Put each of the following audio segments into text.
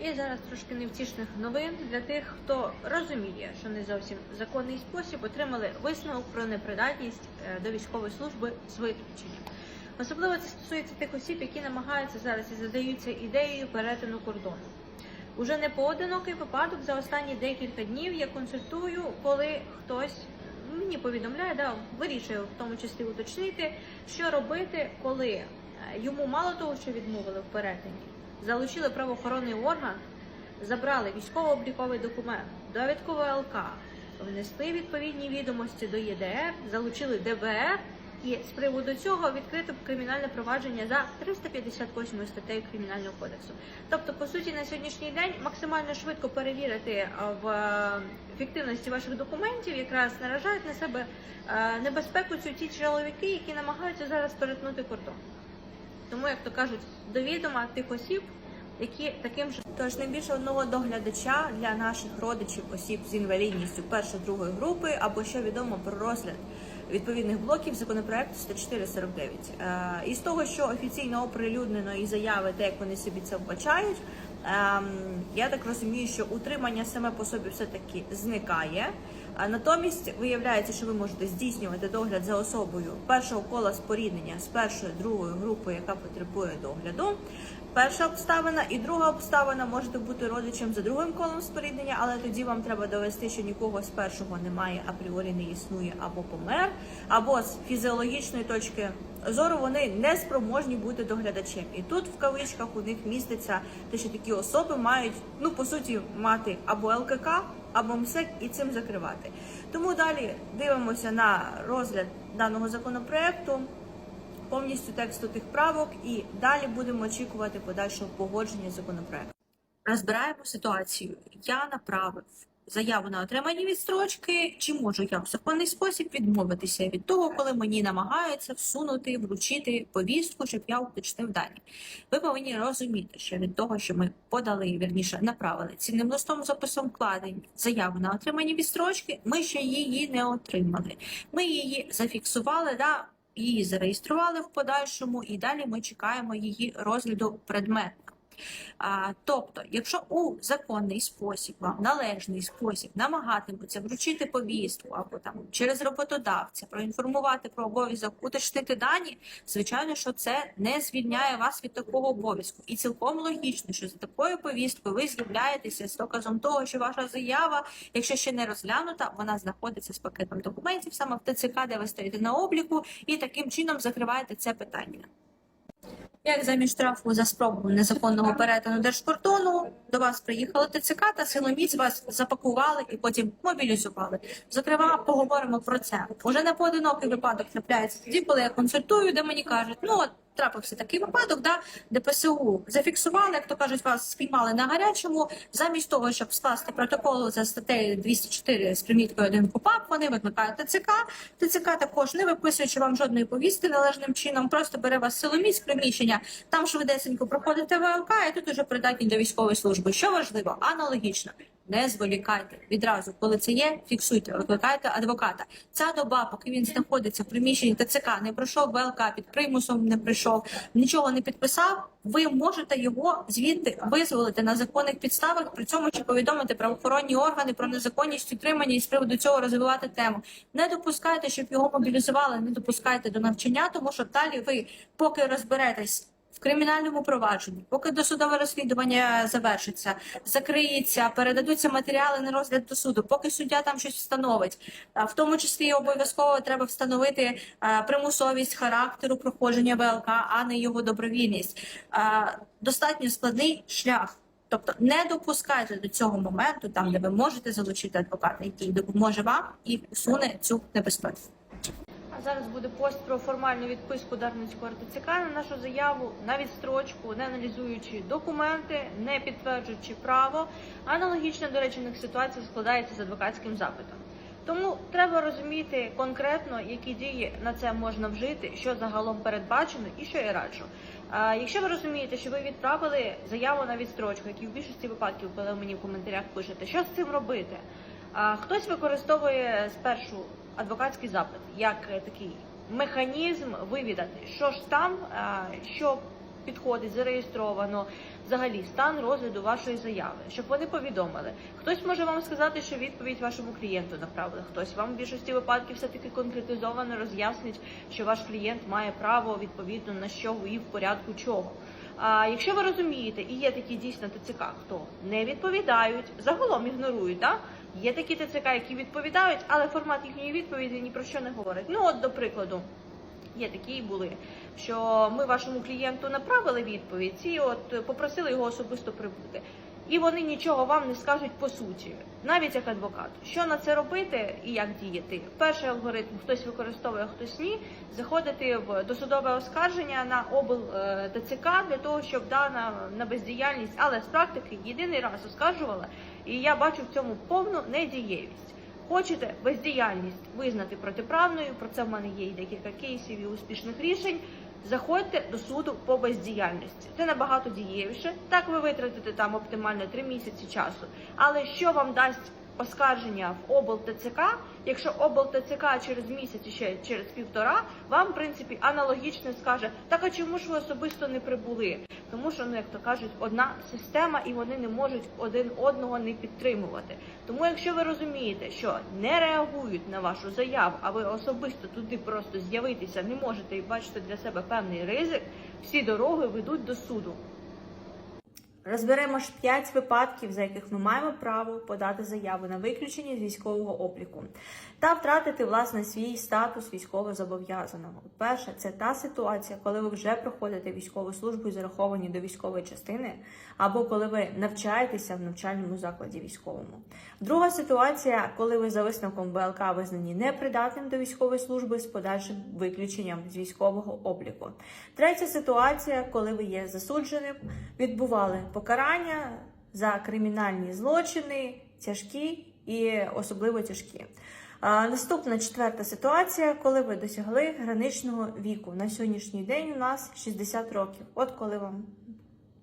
І зараз трошки невтішних новин для тих, хто розуміє, що не зовсім законний спосіб отримали висновок про непридатність е, до військової служби з виключенням. Особливо це стосується тих осіб, які намагаються зараз і задаються ідеєю перетину кордону. Уже не поодинокий випадок за останні декілька днів я консультую, коли хтось мені повідомляє, да, вирішує в тому числі уточнити, що робити, коли е, йому мало того, що відмовили в перетині, залучили правоохоронний орган, забрали військово-обліковий документ, довідкове ЛК, внесли відповідні відомості до ЄДР, залучили ДБР. І з приводу цього відкрито кримінальне провадження за 358 статтею Кримінального кодексу. Тобто, по суті, на сьогоднішній день максимально швидко перевірити е, в ефективності ваших документів, якраз наражають на себе е, небезпеку цю ті чоловіки, які намагаються зараз перетнути кордон. Тому, як то кажуть, до відома тих осіб, які таким же тож не більше одного доглядача для наших родичів осіб з інвалідністю першої другої групи, або що відомо про розгляд відповідних блоків законопроекту 10449. Е, із того, що офіційно оприлюднено і заяви, те, як вони собі це вбачають, ем, я так розумію, що утримання саме по собі все таки зникає. А натомість виявляється, що ви можете здійснювати догляд за особою першого кола споріднення з першою другою групою, яка потребує догляду. Перша обставина і друга обставина можете бути родичем за другим колом споріднення, але тоді вам треба довести, що нікого з першого немає, апріорі не існує або помер, або з фізіологічної точки зору вони не спроможні бути доглядачем. І тут в кавичках у них міститься те, що такі особи мають ну по суті мати або ЛКК, або МСЕК і цим закривати. Тому далі дивимося на розгляд даного законопроекту повністю тексту тих правок, і далі будемо очікувати подальшого погодження законопроекту. Розбираємо ситуацію. Я направив заяву на отримання відстрочки. Чи можу я в законний спосіб відмовитися від того, коли мені намагаються всунути, вручити повістку, щоб я уточнив дані? Ви повинні розуміти, що від того, що ми подали, вірніше направили цінним листом з описом вкладень заяву на отримання відстрочки, ми ще її не отримали. Ми її зафіксували. Да, її зареєстрували в подальшому, і далі ми чекаємо її розгляду предметно. А, тобто, якщо у законний спосіб, вам належний спосіб намагатимуться вручити повістку або там через роботодавця, проінформувати про обов'язок уточнити дані, звичайно, що це не звільняє вас від такого обов'язку. І цілком логічно, що за такою повісткою ви з'являєтеся з доказом того, що ваша заява, якщо ще не розглянута, вона знаходиться з пакетом документів саме в ТЦК, де ви стоїте на обліку, і таким чином закриваєте це питання. Як замість штрафу за спробу незаконного перетину держкордону до вас приїхала ТЦК та силоміць вас запакували і потім мобілізували. Зокрема, поговоримо про це. Уже не поодинокий випадок трапляється тоді, коли я консультую, де мені кажуть, ну от трапився такий випадок, да, де ПСУ зафіксували, як то кажуть, вас спіймали на гарячому. Замість того, щоб скласти протокол за статтею 204 з приміткою 1 КУПАП, вони викликають ТЦК. ТЦК також не виписуючи вам жодної повістки належним чином, просто бере вас силоміць приміщення, там швидесенько проходите ВЛК, і тут уже придатні до військової служби. Що важливо, аналогічно. Не зволікайте відразу, коли це є, фіксуйте, викликайте адвоката. Ця доба, поки він знаходиться в приміщенні ТЦК, не пройшов ВЛК, під примусом не прийшов, нічого не підписав. Ви можете його звідти визволити на законних підставах, при цьому чи повідомити правоохоронні органи про незаконність утримання і з приводу цього розвивати тему. Не допускайте, щоб його мобілізували, не допускайте до навчання, тому що далі ви, поки розберетесь в кримінальному провадженні, поки досудове розслідування завершиться, закриється, передадуться матеріали на розгляд до суду, поки суддя там щось встановить. В тому числі обов'язково треба встановити примусовість характеру проходження ВЛК, а не його добровільність. Достатньо складний шлях. Тобто не допускайте до цього моменту, там де ви можете залучити адвоката, який допоможе вам і усуне цю небезпеку. А зараз буде пост про формальну відписку Дарницького РТЦК на нашу заяву на відстрочку, не аналізуючи документи, не підтверджуючи право. Аналогічно до речених ситуацій складається з адвокатським запитом. Тому треба розуміти конкретно, які дії на це можна вжити, що загалом передбачено і що я раджу. А якщо ви розумієте, що ви відправили заяву на відстрочку, які в більшості випадків, коли мені в коментарях пишете, що з цим робити? А хтось використовує спершу адвокатський запит як е, такий механізм вивідати, що ж там, що підходить, зареєстровано, взагалі стан розгляду вашої заяви, щоб вони повідомили. Хтось може вам сказати, що відповідь вашому клієнту направили. Хтось вам в більшості випадків все таки конкретизовано роз'яснить, що ваш клієнт має право відповідно на що і в порядку чого. А якщо ви розумієте, і є такі дійсно ТЦК, хто не відповідають, загалом ігнорують, да? є такі ТЦК, які відповідають, але формат їхньої відповіді ні про що не говорить. Ну, от, до прикладу, є такі і були, що ми вашому клієнту направили відповідь і от попросили його особисто прибути. І вони нічого вам не скажуть по суті, навіть як адвокат. Що на це робити і як діяти? Перший алгоритм хтось використовує, хтось ні. Заходити в досудове оскарження на обл е, ТЦК для того, щоб дана на бездіяльність, але з практики єдиний раз оскаржувала, і я бачу в цьому повну недієвість. Хочете бездіяльність визнати протиправною? Про це в мене є і декілька кейсів і успішних рішень. Заходьте до суду по бездіяльності. Це набагато дієвіше. Так ви витратите там оптимально 3 місяці часу. Але що вам дасть оскарження в облтцк, якщо облтцк через місяць ще через півтора вам в принципі аналогічно скаже, так а чому ж ви особисто не прибули? Тому що, ну як то кажуть, одна система і вони не можуть один одного не підтримувати. Тому, якщо ви розумієте, що не реагують на вашу заяву, а ви особисто туди просто з'явитися не можете і бачите для себе певний ризик, всі дороги ведуть до суду. Розберемо ж 5 випадків, за яких ми маємо право подати заяву на виключення з військового обліку та втратити власне свій статус військовозобов'язаного. Перше, це та ситуація, коли ви вже проходите військову службу і зараховані до військової частини, або коли ви навчаєтеся в навчальному закладі військовому. Друга ситуація, коли ви за висновком БЛК визнані непридатним до військової служби з подальшим виключенням з військового обліку. Третя ситуація, коли ви є засудженим, відбували покарання за кримінальні злочини, тяжкі і особливо тяжкі. Наступна четверта ситуація, коли ви досягли граничного віку. На сьогоднішній день у нас 60 років. От коли вам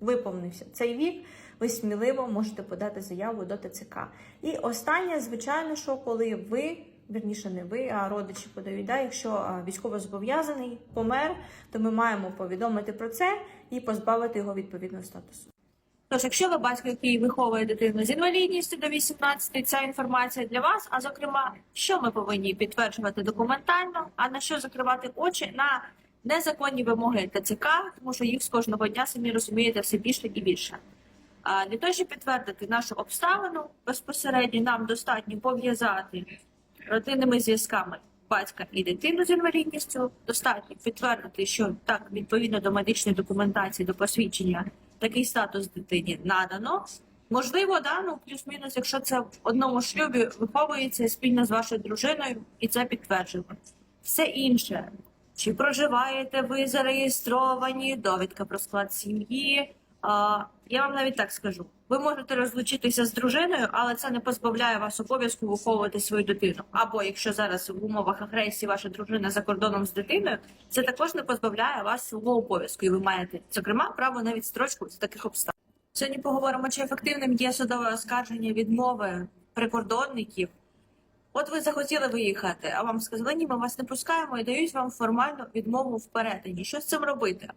виповнився цей вік, ви сміливо можете подати заяву до ТЦК. І останнє, звичайно, що коли ви. Вірніше, не ви, а родичі подають. Да? Якщо військовозобов'язаний помер, то ми маємо повідомити про це і позбавити його відповідного статусу. Тож, якщо ви батько, який виховує дитину з інвалідністю до 18, ця інформація для вас. А зокрема, що ми повинні підтверджувати документально, а на що закривати очі на незаконні вимоги ТЦК, тому що їх з кожного дня самі розумієте все більше і більше. А для того, щоб підтвердити нашу обставину, безпосередньо нам достатньо пов'язати родинними зв'язками батька і дитину з інвалідністю. Достатньо підтвердити, що так відповідно до медичної документації, до посвідчення, такий статус дитині надано. Можливо, да, ну плюс-мінус, якщо це в одному шлюбі виховується спільно з вашою дружиною, і це підтверджено. Все інше, чи проживаєте ви зареєстровані, довідка про склад сім'ї. Я вам навіть так скажу: ви можете розлучитися з дружиною, але це не позбавляє вас обов'язку виховувати свою дитину. Або якщо зараз в умовах агресії ваша дружина за кордоном з дитиною, це також не позбавляє вас свого обов'язку, і ви маєте зокрема право на відстрочку з таких обставин. Сьогодні поговоримо, чи ефективним є судове оскарження відмови прикордонників. От ви захотіли виїхати, а вам сказали, ні, ми вас не пускаємо і дають вам формальну відмову в перетині. Що з цим робити?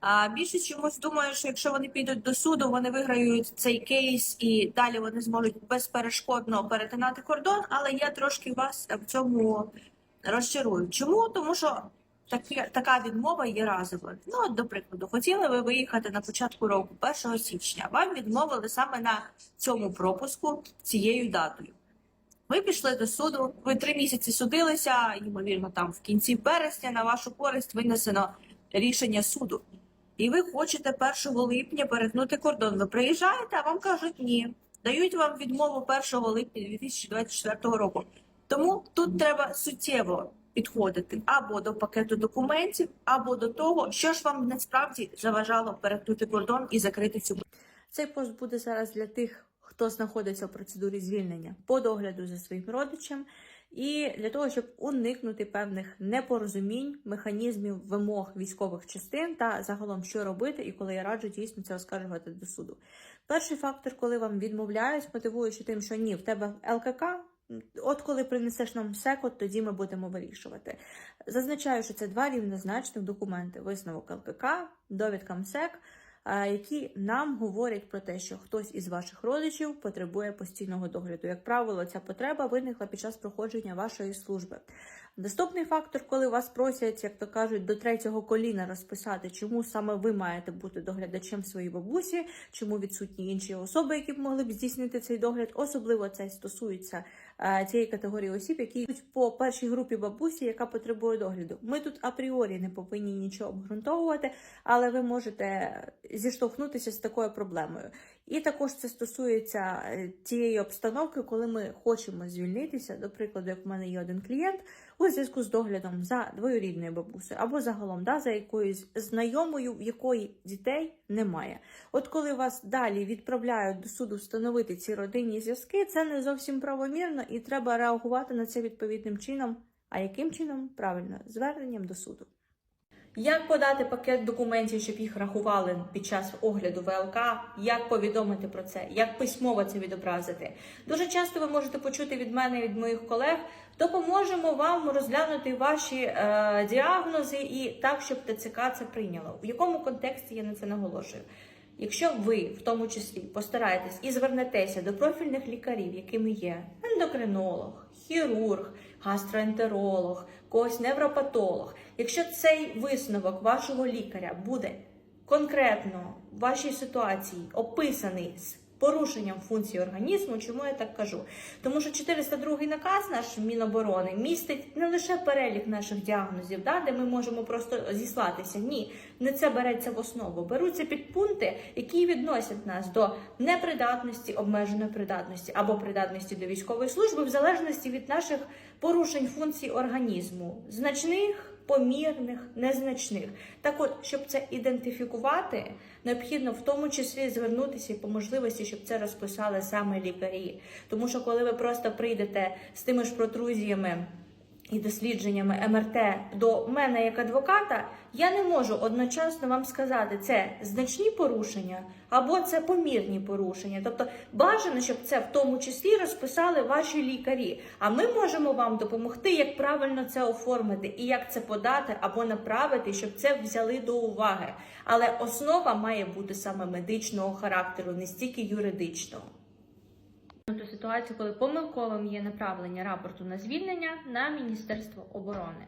А більшість чомусь думає, що якщо вони підуть до суду, вони виграють цей кейс і далі вони зможуть безперешкодно перетинати кордон. Але я трошки вас в цьому розчарую. Чому? Тому що такі, така відмова є разовою. Ну, от, до прикладу, хотіли ви виїхати на початку року, 1 січня. Вам відмовили саме на цьому пропуску цією датою. Ви пішли до суду, ви три місяці судилися, ймовірно, там в кінці вересня на вашу користь винесено рішення суду. І ви хочете 1 липня перетнути кордон. Ви приїжджаєте, а вам кажуть ні. Дають вам відмову 1 липня 2024 року. Тому тут треба суттєво підходити або до пакету документів, або до того, що ж вам насправді заважало перетнути кордон і закрити цю. Цей пост буде зараз для тих, хто знаходиться в процедурі звільнення по догляду за своїм родичем, і для того, щоб уникнути певних непорозумінь, механізмів вимог військових частин та загалом що робити, і коли я раджу дійсно це оскаржувати до суду. Перший фактор, коли вам відмовляють, мотивуючи тим, що ні, в тебе ЛКК. От коли принесеш нам секот, тоді ми будемо вирішувати. Зазначаю, що це два рівнозначних документи: висновок ЛКК, довідка МСЕК. Які нам говорять про те, що хтось із ваших родичів потребує постійного догляду. Як правило, ця потреба виникла під час проходження вашої служби. Наступний фактор, коли вас просять, як то кажуть, до третього коліна розписати, чому саме ви маєте бути доглядачем своїй бабусі, чому відсутні інші особи, які б могли б здійснити цей догляд. Особливо це стосується цієї категорії осіб, які йдуть по першій групі бабусі, яка потребує догляду. Ми тут апріорі не повинні нічого обґрунтовувати, але ви можете зіштовхнутися з такою проблемою. І також це стосується цієї тієї обстановки, коли ми хочемо звільнитися. До прикладу, як в мене є один клієнт у зв'язку з доглядом за двоюрідною бабусею або загалом да, за якоюсь знайомою, в якої дітей немає. От коли вас далі відправляють до суду встановити ці родинні зв'язки, це не зовсім правомірно і треба реагувати на це відповідним чином. А яким чином? Правильно, зверненням до суду. Як подати пакет документів, щоб їх рахували під час огляду ВЛК? Як повідомити про це? Як письмово це відобразити? Дуже часто ви можете почути від мене і від моїх колег. Допоможемо вам розглянути ваші е, діагнози і так, щоб ТЦК це прийняло. В якому контексті я на це наголошую? Якщо ви в тому числі постараєтесь і звернетеся до профільних лікарів, якими є ендокринолог, хірург, гастроентеролог, когось невропатолог, якщо цей висновок вашого лікаря буде конкретно в вашій ситуації описаний з порушенням функції організму, чому я так кажу? Тому що 402 наказ наш Міноборони містить не лише перелік наших діагнозів, да, де ми можемо просто зіслатися. Ні, не це береться в основу. Беруться підпункти, які відносять нас до непридатності, обмеженої придатності або придатності до військової служби, в залежності від наших порушень функцій організму, значних. Помірних, незначних. Так от, щоб це ідентифікувати, необхідно в тому числі звернутися і по можливості, щоб це розписали саме лікарі. Тому що коли ви просто прийдете з тими ж протрузіями і дослідженнями МРТ до мене як адвоката, я не можу одночасно вам сказати, це значні порушення або це помірні порушення. Тобто бажано, щоб це в тому числі розписали ваші лікарі. А ми можемо вам допомогти, як правильно це оформити і як це подати або направити, щоб це взяли до уваги. Але основа має бути саме медичного характеру, не стільки юридичного. Ту ситуацію, коли помилковим є направлення рапорту на звільнення на Міністерство оборони.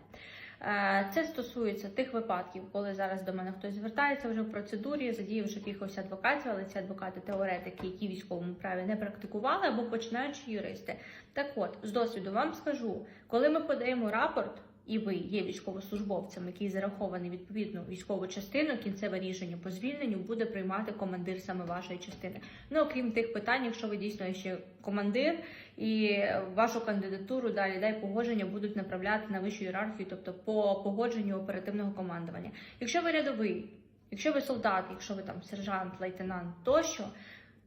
Е, Це стосується тих випадків, коли зараз до мене хтось звертається вже в процедурі, задіявши якихось адвокатів, але ці адвокати-теоретики, які в військовому праві не практикували, або починаючи юристи. Так от, з досвіду вам скажу, коли ми подаємо рапорт. І ви є військовослужбовцем, який зарахований відповідну військову частину, кінцеве рішення по звільненню буде приймати командир саме вашої частини. Ну окрім тих питань, якщо ви дійсно ще командир і вашу кандидатуру далі дай погодження будуть направляти на вищу ієрархію, тобто по погодженню оперативного командування. Якщо ви рядовий, якщо ви солдат, якщо ви там сержант, лейтенант тощо.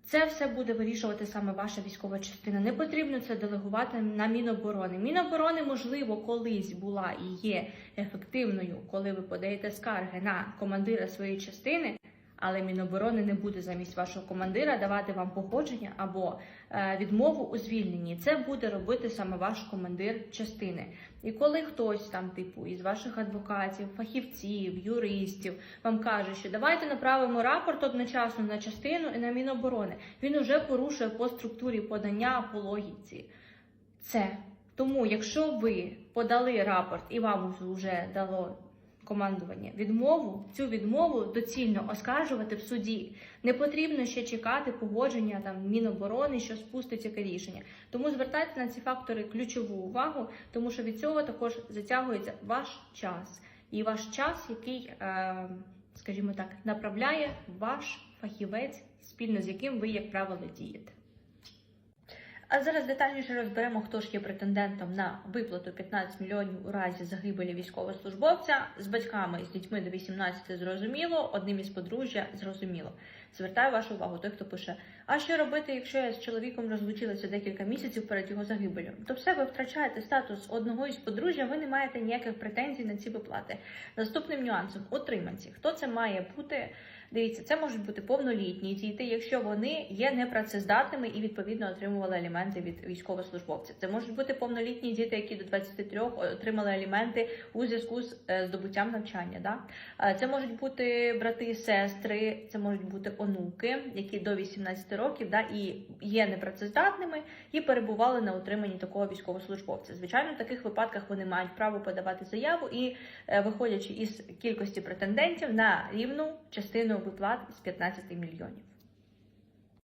Це все буде вирішувати саме ваша військова частина. Не потрібно це делегувати на Міноборони. Міноборони, можливо, колись була і є ефективною, коли ви подаєте скарги на командира своєї частини. Але Міноборони не буде замість вашого командира давати вам погодження або е, відмову у звільненні. Це буде робити саме ваш командир частини. І коли хтось там, типу, із ваших адвокатів, фахівців, юристів вам каже, що давайте направимо рапорт одночасно на частину і на Міноборони, він уже порушує по структурі подання по логіці. Це тому, якщо ви подали рапорт і вам вже дало командування відмову, цю відмову доцільно оскаржувати в суді. Не потрібно ще чекати погодження там Міноборони, що спустить яке рішення. Тому звертайте на ці фактори ключову увагу, тому що від цього також затягується ваш час і ваш час, який, е, скажімо так, направляє ваш фахівець, спільно з яким ви, як правило, дієте. А зараз детальніше розберемо, хто ж є претендентом на виплату 15 мільйонів у разі загибелі військовослужбовця з батьками з дітьми до 18 зрозуміло, одним із подружжя зрозуміло. Звертаю вашу увагу, той, хто пише: а що робити, якщо я з чоловіком розлучилася декілька місяців перед його загибелю? То все ви втрачаєте статус одного із подружжя, ви не маєте ніяких претензій на ці виплати. Наступним нюансом утриманці. Хто це має бути? Дивіться, це можуть бути повнолітні діти, якщо вони є непрацездатними і відповідно отримували аліменти від військовослужбовця. Це можуть бути повнолітні діти, які до 23 отримали аліменти у зв'язку з е, здобуттям навчання. Да? Е, Це можуть бути брати, і сестри, це можуть бути онуки, які до 18 років да, і є непрацездатними і перебували на утриманні такого військовослужбовця. Звичайно, в таких випадках вони мають право подавати заяву і, е, виходячи із кількості претендентів, на рівну частину виплат з 15 мільйонів.